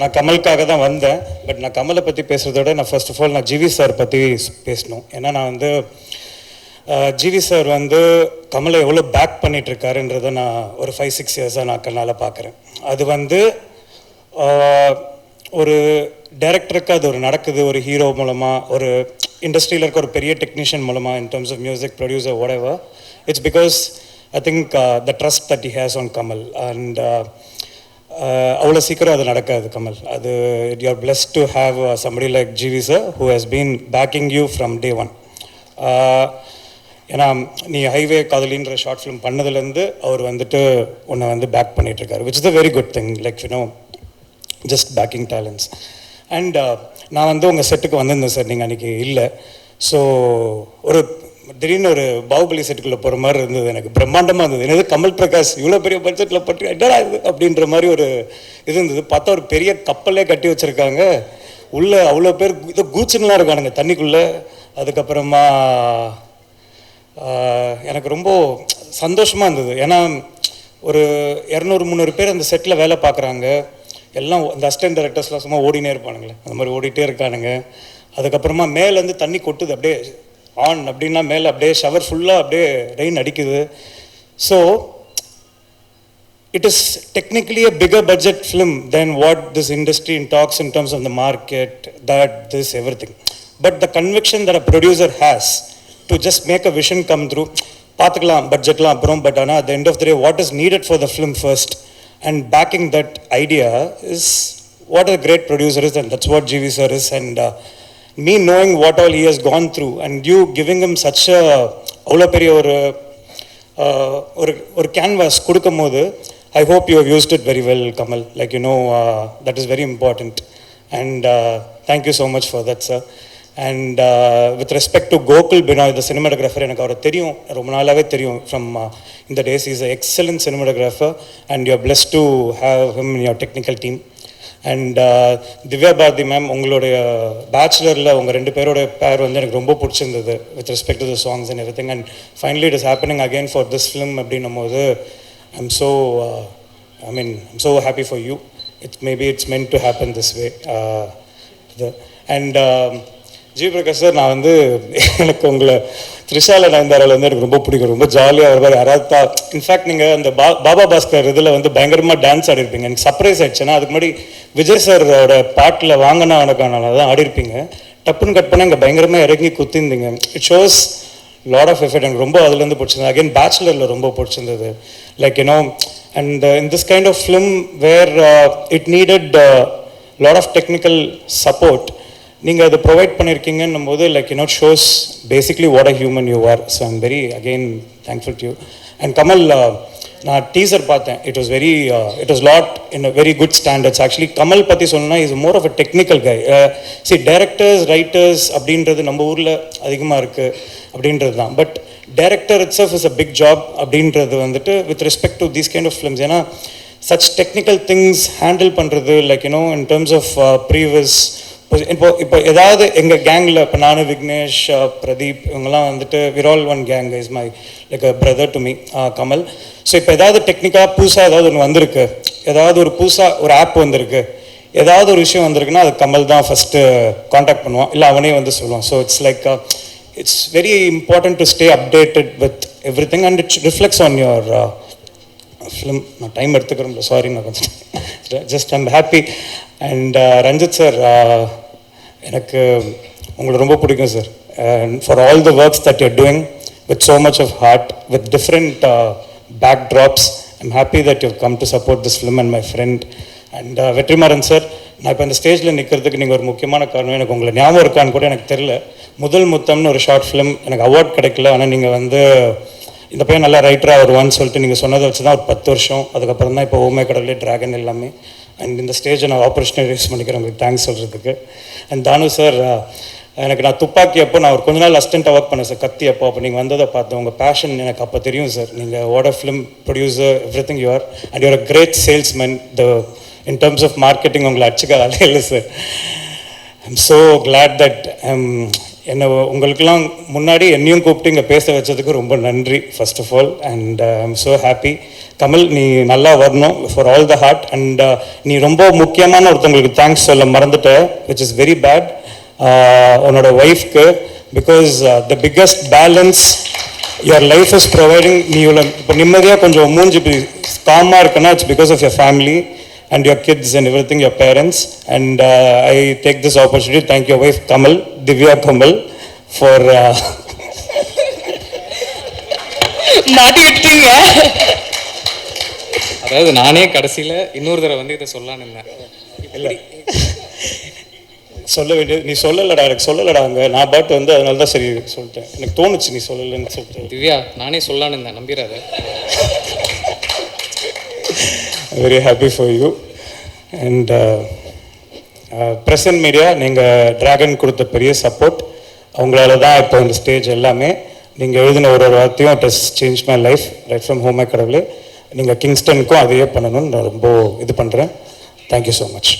நான் கமலுக்காக தான் வந்தேன். பட் நான் கமலை பற்றி பேசுகிறத விட நான் ஃபர்ஸ்ட் ஆஃப் ஆல் நான் ஜிவி சார் பற்றி பேசணும். ஏன்னா நான் வந்து ஜிவி சார் வந்து கமலை எவ்வளோ பேக் பண்ணிட்டுருக்காருன்றத நான் ஒரு ஃபைவ் சிக்ஸ் இயர்ஸாக நான் கண்ணால் பார்க்குறேன் அது வந்து ஒரு டைரக்டருக்கு அது ஒரு நடக்குது ஒரு ஹீரோ மூலமாக ஒரு இண்டஸ்ட்ரியில் இருக்க ஒரு பெரிய டெக்னீஷியன் மூலமாக in terms of music producer whatever. It's because I think the trust that he has on Kamal and Uh, அவ்வளோ சீக்கிரம் அது நடக்காது கமல். அது you are blessed to have somebody like GV sir who has been backing you from day one ஏன்னா நீ highway காதலின்ற short film பண்ணதுலேருந்து அவர் வந்துட்டு உன்னை வந்து back பண்ணிகிட்ருக்காரு which is a very good thing like you know just backing talents and நான் வந்து உங்கள் செட்டுக்கு வந்திருந்தேன் சார் நீங்கள் அன்றைக்கி இல்லை. ஸோ ஒரு திடீர்னு ஒரு பாகுபலி செட்டுக்குள்ளே போகிற மாதிரி இருந்தது எனக்கு. பிரம்மாண்டமாக இருந்தது. என்னது கமல் பிரகாஷ் இவ்வளோ பெரிய பட்ஜெட்டில் பட்டு என்னடா இது அப்படின்ற மாதிரி ஒரு இது இருந்தது. பார்த்தா ஒரு பெரிய கப்பலே கட்டி வச்சுருக்காங்க. உள்ளே அவ்வளோ பேர் இது கூச்சுன்னுலாம் இருக்கானுங்க தண்ணிக்குள்ளே. அதுக்கப்புறமா எனக்கு ரொம்ப சந்தோஷமாக இருந்தது. ஏன்னா ஒரு இரநூறு முந்நூறு பேர் அந்த செட்டில் வேலை பார்க்குறாங்க. எல்லாம் அந்த அசிஸ்டன்ட் டைரக்டர்ஸ்லாம் சும்மா ஓடினே இருப்பானுங்களே. அந்த மாதிரி ஓடிட்டே இருக்கானுங்க. அதுக்கப்புறமா மேலேருந்து தண்ணி கொட்டுது. அப்படியே ஆன் அப்படின்னா மேலே அப்படியே ஷவர் ஃபுல்லாக அப்படியே ரெயின் அடிக்குது so it is technically a bigger budget film than what this industry talks in terms of the market, that, this, everything. But the conviction that a producer has to just make a vision come through, பார்த்துக்கலாம் பட்ஜெட்லாம் அப்புறம் but ஆனால் at the end of the day what is needed for the film first and backing that idea is what a great producer is and that's what GV sir is me knowing what all he has gone through and you giving him such a அவ்வளோ பெரிய ஒரு ஒரு ஒரு canvas கொடுக்கும் போது I hope you have used it very well Kamal like you know that is very important and thank you so much for that sir and with respect to Gokul Binoy the cinematographer எனக்கு அவரை தெரியும். ரொம்ப நாளாகவே தெரியும் from இந்த days is excellent cinematographer and you are blessed to have him in technical team and Divya Bharathi ma'am உங்களுடைய பேச்சுலரில் உங்கள் ரெண்டு பேரோட பேர் வந்து எனக்கு ரொம்ப பிடிச்சிருந்தது with respect to the songs and everything and finally it is happening again for this film அப்படின்னும் போது I'm so I mean I'm so happy for you it's maybe it's meant to happen this way இது and G Prakash sir நான் வந்து எனக்கு உங்களை த்ரிஷால நயன்தாரால வந்து எனக்கு ரொம்ப பிடிக்கும். ரொம்ப ஜாலியாக ஒரு மாதிரி யாராவது இன்ஃபேக்ட் நீங்கள் அந்த பா பாபா பாஸ்கர் இதில் வந்து பயங்கரமாக டான்ஸ் ஆடிருப்பீங்க. எனக்கு சர்ப்ரைஸ் ஆயிடுச்சுன்னா அதுக்கு முன்னாடி விஜய் சாரோட பாட்டில் வாங்கினா உனக்கான தான் ஆடிருப்பீங்க. டப்புன்னு கட் பண்ணால் இங்கே பயங்கரமாக இறங்கி குத்திருந்தீங்க. It shows lot of effect எனக்கு ரொம்ப அதுலேருந்து பிடிச்சிருந்தது. அகைன் பேச்சுலரில் ரொம்ப பிடிச்சிருந்தது. Like you know and in this kind of film where it needed lot of technical support நீங்கள் அதை ப்ரொவைட் பண்ணியிருக்கீங்கன்னும் போது like you not shows basically what a human you are so I'm very again thankful to you and Kamal நான் teaser பார்த்தேன். It was very it was lot in a very good standards actually Kamal பற்றி சொல்லணும்னா is more of a technical guy see directors writers அப்படின்றது நம்ம ஊரில் அதிகமாக இருக்குது அப்படின்றது தான். But director itself is a big job அப்படின்றது வந்துட்டு with respect to these kind of films ஏன்னா சச் டெக்னிக்கல் திங்ஸ் ஹேண்டில் பண்ணுறது like you know in terms of previous இப்போ இப்போ ஏதாவது எங்கள் கேங்கில் இப்போ நான் விக்னேஷ் பிரதீப் இவங்கெல்லாம் வந்துட்டு விரால் one gang is my like a brother to me Kamal. So இப்போ ஏதாவது டெக்னிக்காக புதுசாக ஏதாவது ஒன்று வந்திருக்கு? ஏதாவது ஒரு புதுசாக ஒரு ஆப் வந்திருக்கு? ஏதாவது ஒரு விஷயம் வந்திருக்குன்னா அது கமல் தான் ஃபஸ்ட்டு காண்டாக்ட் பண்ணுவான். இல்லை அவனே வந்து சொல்லுவான். So it's like it's very important to stay updated with everything and it's reflects on your film நான் டைம் எடுத்துக்கிறேன் சாரி நான் கொஞ்சம் just I'm happy and Ranjith sir எனக்கு உங்களை ரொம்ப பிடிக்கும் sir for all the works that you're doing with so much of heart with different backdrops I'm happy that you come to support this film and my friend and Vetrimaaran sir நான் இப்போ இந்த ஸ்டேஜில் நிற்கிறதுக்கு நீங்கள் ஒரு முக்கியமான காரணம். எனக்கு உங்களை ஞாபகம் இருக்கான்னு கூட எனக்கு தெரில முதல் முத்தம்னு ஒரு ஷார்ட் ஃபிலிம் எனக்கு அவார்ட் கிடைக்கல. ஆனால் நீங்கள் வந்து இந்த பையன் நல்லா ரைட்டராக வருவான்னு சொல்லிட்டு நீங்கள் சொன்னதை வச்சு தான் ஒரு பத்து வருஷம். அதுக்கப்புறம் தான் இப்போ ஓமே கடவுளே ட்ராகன் எல்லாமே. அண்ட் இந்த ஸ்டேஜை நான் ஆப்ரேஷனை யூஸ் பண்ணிக்கிறேன் உங்களுக்கு. தேங்க்ஸ் சொல்கிறதுக்கு அண்ட் தானு சார் எனக்கு நான் துப்பாக்கி அப்போ நான் ஒரு கொஞ்ச நாள் அசிஸ்டண்ட்டாக ஒர்க் பண்ணேன் சார் கத்தி அப்போ அப்போ நீங்கள் வந்ததை பார்த்தேன். உங்கள் பேஷன் எனக்கு அப்போ தெரியும் சார் நீங்கள் ஓட film producer everything you're and you're a great salesman the in terms of marketing உங்களை அடிச்சுக்க வேலை இல்லை sir I'm so glad that என்னை உங்களுக்கெல்லாம் முன்னாடி என்னையும் கூப்பிட்டு இங்கே பேச வச்சதுக்கு ரொம்ப நன்றி first of all and I'm so happy Kamal நீ நல்லா வரணும் for all the hard and நீ ரொம்ப முக்கியமான ஒருத்தவங்களுக்கு தேங்க்ஸ் சொல்ல மறந்துட்ட விச் இஸ் வெரி பேட் உன்னோட ஒய்ஃப்க்கு because the biggest balance your life is providing நீ இவ்வளோ இப்போ நிம்மதியாக கொஞ்சம் மூஞ்சி காமாக இருக்குன்னா it's because of your family and your kids and everything your parents and I take this opportunity thank you wife Tamil Divya Kamal, for. Uh, மாட்டி விட்டீங்க அதாவது நானே கடைசியில் இன்னொரு தடவை வந்து இதை சொல்லலான்னு இருந்தேன். இல்ல. சொல்ல வேண்டியது நீ சொல்லலடா எனக்கு சொல்லலடா அங்க. நான் பாட்டு வந்து அதனால தான் சரி சொல்லிட்டேன். எனக்கு தோணுச்சு நீ சொல்லலைன்னு சொல்லிட்டு. திவ்யா நானே சொல்லலான்னு இருந்தேன். நம்பிடாத. Very happy for you and present media நீங்கள் டிராகன் கொடுத்த பெரிய சப்போர்ட். அவங்களால தான் இப்போ இந்த ஸ்டேஜ் எல்லாமே. நீங்கள் எழுதின ஒரு ஒரு வார்த்தையும் this change my life right from ஹோமே கடவுளே. நீங்கள் கிங்ஸ்டனுக்கும் அதையே பண்ணணும்னு நான் ரொம்ப இது பண்ணுறேன் தேங்க்யூ ஸோ மச்